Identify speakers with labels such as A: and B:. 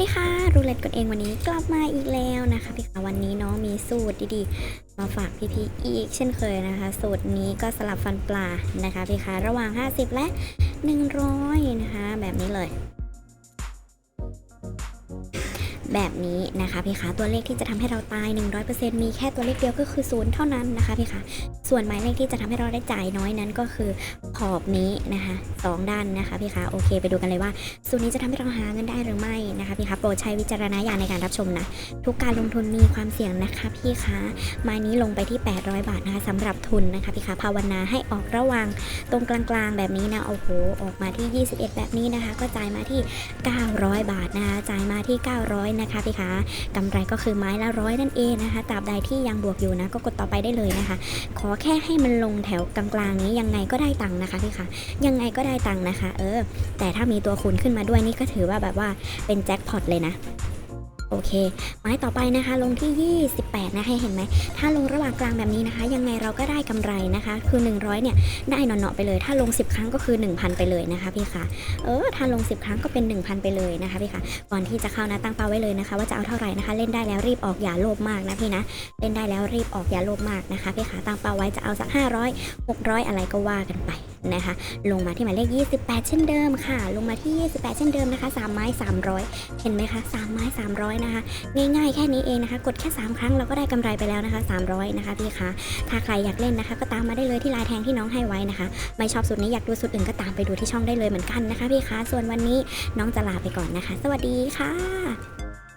A: ดีค่ะรูเล็ตกันเองวันนี้กลับมาอีกแล้วนะคะพี่คะวันนี้น้องมีสูตรดีๆ มาฝากพี่ๆอีกเช่นเคยนะคะ สูตรนี้ก็สลับฟันปลานะคะพี่คะระหว่าง 50 และ 100 นะคะ แบบนี้เลย แบบนี้นะคะพี่คะตัวเลขที่จะทำให้เราตาย 100%มีแค่ตัวเลขเดียวก็คือศูนย์เท่านั้นนะคะพี่คะส่วนหมายเลขที่จะทำให้เราได้จ่ายน้อยนั้นก็คือขอบนี้นะคะสองด้านนะคะพี่คะโอเค ไปดูกันเลยว่า สูตรนี้จะทำให้เราหาเงินได้หรือไม่ นะคะโปรดใช้วิจารณญาณในการรับชมนะ ทุกการลงทุนมีความเสี่ยงนะคะพี่คะม้นี้ลงไปที่ 800 บาทนะคะสำหรับทุนนะคะพี่คะภาวนาให้ออกระหว่างตรงกลางๆ แบบนี้นะโอ้โหออกมาที่ 21 แบบนี้นะคะ ก็จ่ายมาที่ 900 บาทนะคะจ่ายมาที่ 900 นะคะพี่คะกำไรก็คือไม้ละร้อยนั่นเองนะคะตราบใดที่ยังบวกอยู่นะก็กดต่อไปได้เลยนะคะ ขอแค่ให้มันลงแถวกลางๆนี้ยังไงก็ได้ตังค์นะคะพี่คะยังไงก็ได้ตังค์นะคะ เออ แต่ถ้ามีตัวคูณขึ้นมาด้วยนี่ก็ถือว่าแบบว่าเป็นแจ็คพอตเลยนะ โอเค ไม้ต่อไปนะคะลงที่ 28 นะคะเห็นไหม ถ้าลงระหว่างกลางแบบนี้นะคะ ยังไงเราก็ได้กำไรนะคะ คือ 100 เนี่ย ได้หนอนๆไปเลย ถ้าลง 10 ครั้งก็คือ 1,000 ไปเลยนะคะพี่คะเออ ถ้าลง 10 ครั้งก็เป็น 1,000 ไปเลยนะคะพี่คะก่อนที่จะเข้านะตั้งเป้าไว้เลยนะคะ ว่าจะเอาเท่าไหร่นะคะ เล่นได้แล้วรีบออกอย่าโลภมากนะพี่นะ เล่นได้แล้วรีบออกอย่าโลภมากนะคะพี่คะตั้งเป้าไว้จะเอาสัก 500 600 อะไรก็ว่ากันไป นะคะ ลงมาที่หมายเลข 28 เช่นเดิมค่ะ ลงมาที่ 28 เช่นเดิมนะคะ 3 ไม้ 300 เห็นไหมคะ 3 ไม้ 300 นะคะ ง่ายๆ แค่นี้เองนะคะ กดแค่ 3 ครั้งเราก็ได้กำไรไปแล้วนะคะ 300 นะคะพี่คะ ถ้าใครอยากเล่นนะคะ ก็ตามมาได้เลยที่ลน์แทงที่น้องให้ไว้นะคะ ไม่ชอบสูตรนี้อยากดูสูตรอื่นก็ตามไปดูที่ช่องได้เลยเหมือนกันนะคะพี่คะ ส่วนวันนี้น้องจะลาไปก่อนนะคะ สวัสดีค่ะ